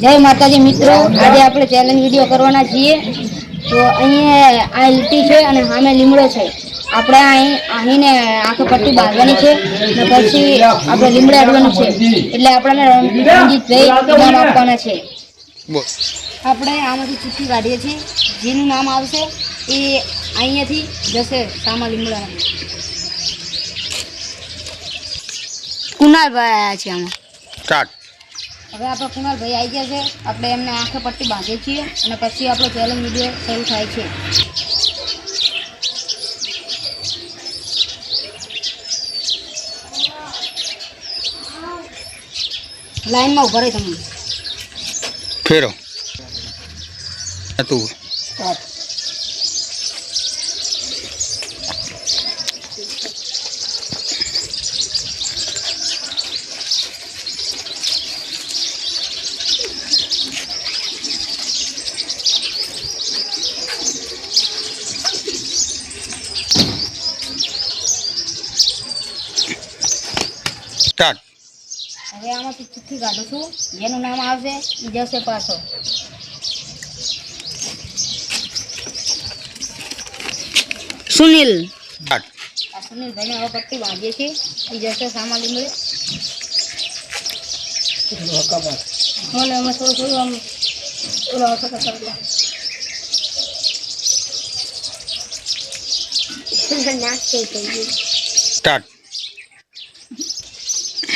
જય માતાજી મિત્રો આજે આપણે ચેલેન્જ વીડિયો કરવાના છીએ. તો અહીંયા આ લીટી છે અને સામે લીમડો છે. આપણે અહીં અહીંને આખો પટ્ટી બાંધવાની છે અને પછી આપણે લીમડા અડવાનું છે. એટલે આપણને રણજીતભાઈ ઇનામ આપવાના છે. આપણે આમાંથી ચિઠ્ઠી કાઢીએ છીએ. જેનું નામ આવશે એ અહીંયાથી જશે સામા લીમડા. કુનાલભાઈ આવ્યા છે આમાં. સ્ટાર્ટ હવે આપણે કુણાલભાઈ આવી ગયા છે. આપણે એમને આંખે પટ્ટી બાંધીએ છીએ અને પછી આપણો ચેલેન્જ વીડિયો શરૂ થાય છે. લાઈનમાં ઊભા રહી તમે. ફેરો. તું. સ્ટાર્ટ હવે આમાંથી ચિઠ્ઠી કાઢું છું જેનું નામ આવશે એ જશે પાછો સુનિલ સ્ટાર્ટ આ સુનિલભાઈને હવે પટ્ટી બાંધીએ છીએ એ જશે સામા લીમડે મને અમે થોડું થોડું આમ ઓલો વખત કરી નાખશે સ્ટાર્ટ પક્કા કરી જવાનું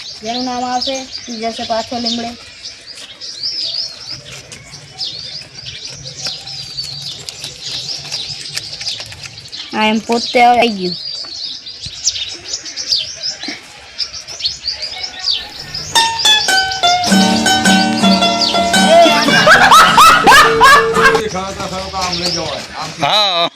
જેનું નામ આવશે એ જશે પાછો લીમડે. આ એમ પોતે આવી ગયું. હા.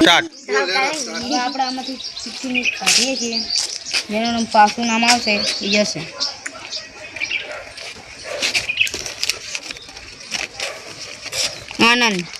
સ્ટાર્ટ હવે આપણે આમાંથી ચિઠ્ઠી કાઢીએ છીએ. જેનું નામ પાકું નામ આવશે એ જશે. આનંદ.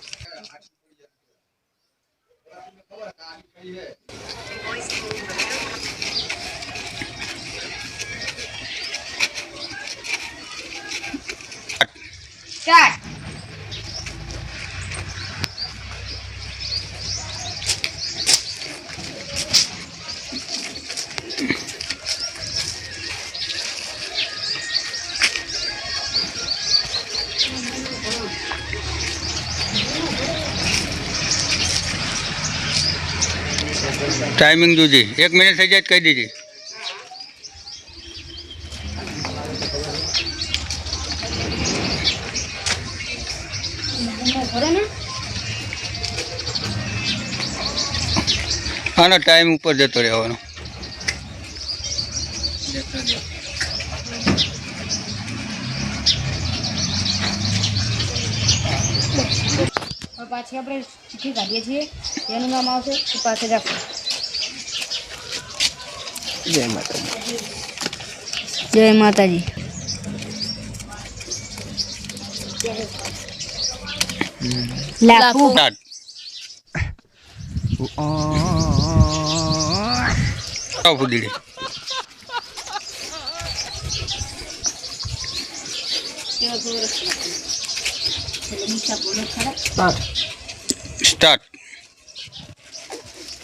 ટાઈમિંગ જોજે. એક મિનિટ થઈ જાય કહી ને આનો ટાઈમ ઉપર જતો રહેવાનો. પાછી આપણે ચીઠી કાઢીએ છીએ. એનું નામ આવશે એ પાસે રાખો જય માતાજી. જય માતાજી. સ્ટાર્ટ આવ ફૂદીડી સ્ટાર્ટ.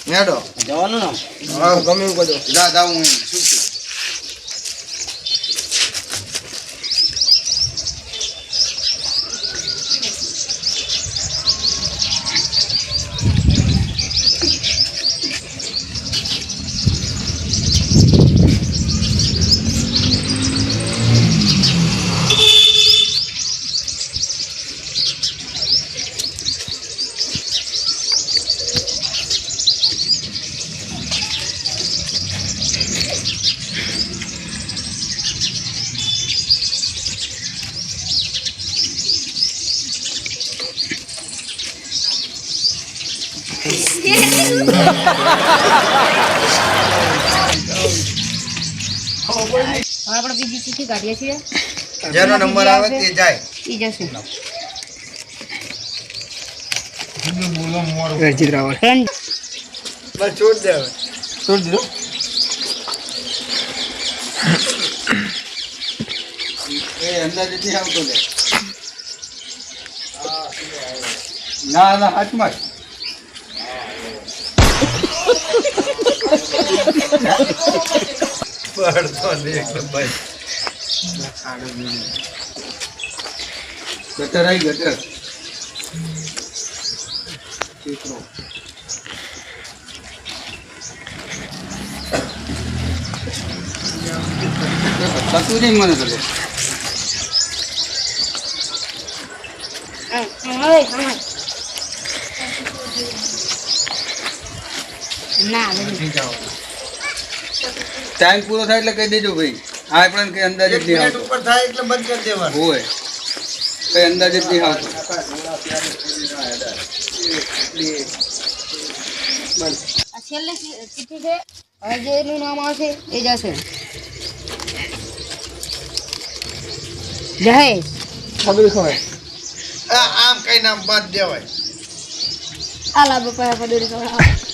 નેડો. જવાનું ને? હા ગમે એવું કરજો જા જાઉં હું શું આપણે બીજી ચીઠી કાઢીએ છીએ. જેનો નંબર આવે તે જાય. ઈ જશે. રણજીત રાવળ બસ છોડ દે હવે. છોડ દીધો. એ અંદાજે નહીં આવતો લે. ના ના હાથમાં ગટર આવી ગટર થતું નહીં મને તો હવે, હા. ના ટાઈમ પૂરો થાય એટલે કહી દેજો ભાઈ. આ આપણને કઈ અંદાજે જ નહીં ઉપર થાય એટલે બંધ કરી દેવાનું. હોય. કઈ અંદાજે જ નહીં આવતું. આ છેલ્લી છે. હવે જે એનું નામ આવશે એ જશે. જહેશ ખબર આમ કઈ નામ બાદ દેવાય. આ લાભ. એકા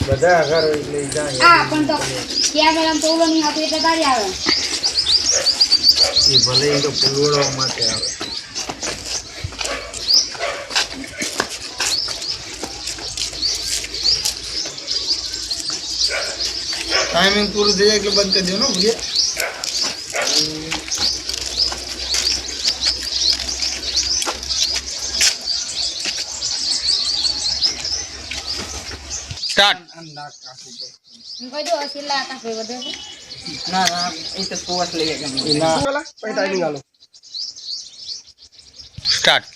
બધા આગળ એટલે ભલે એ તો ફૂલવડાવવા માટે આવે. ટાઈમિંગ પૂરું થઈ જાય એટલે બંધ કરી દેવાનું ભૂલી સ્ટાર્ટ હું કહી દઉં છેલ્લા આકાશ ભાઈ વધે છે ના ના એ તો સુવાસ લઈએ કે ના પછી ટાઈમિંગ આલો સ્ટાર્ટ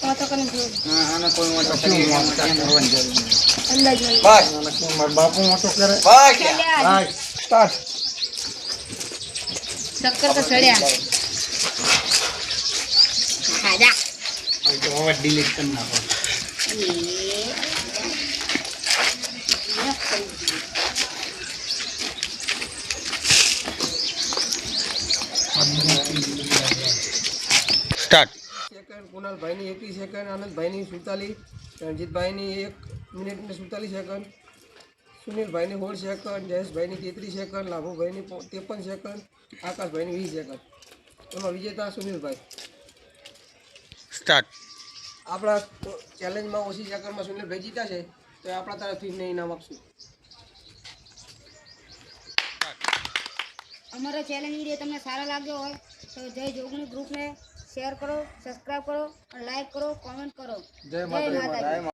તો તો કરીને જોયું. આને કોઈ મોટો કરી કરવાની જરૂર નહીં અંદાજ મળી બસ બાપુ મોટો કરે બસ સ્ટાર્ટ. સેકન્ડ કુનાલભાઈની એકવીસ સેકન્ડ આનંદભાઈની સુડતાલીસ રણજીતભાઈની એક મિનિટ ને સુડતાલીસ સેકન્ડ સુનિલભાઈની સોળ સેકન્ડ જયેશભાઈની તેત્રીસ સેકન્ડ લાભુભાઈની ત્રેપન સેકન્ડ આકાશભાઈની વીસ સેકન્ડ. એમાં વિજેતા સુનિલભાઈ. સ્ટાર્ટ. આપણા ચેલેન્જમાં ઓછી સેકન્ડમાં સુનિલભાઈ જીત્યા છે તો એ આપણા તરફથી એમને ઇનામ આપશું. અમારો ચેલેન્જ વીડિયો તમને સારો લાગ્યો હોય તો જય જોગણી ગ્રુપને શેર કરો સબસ્ક્રાઈબ કરો લાઈક કરો કોમેન્ટ કરો. જય માતા માતાજી.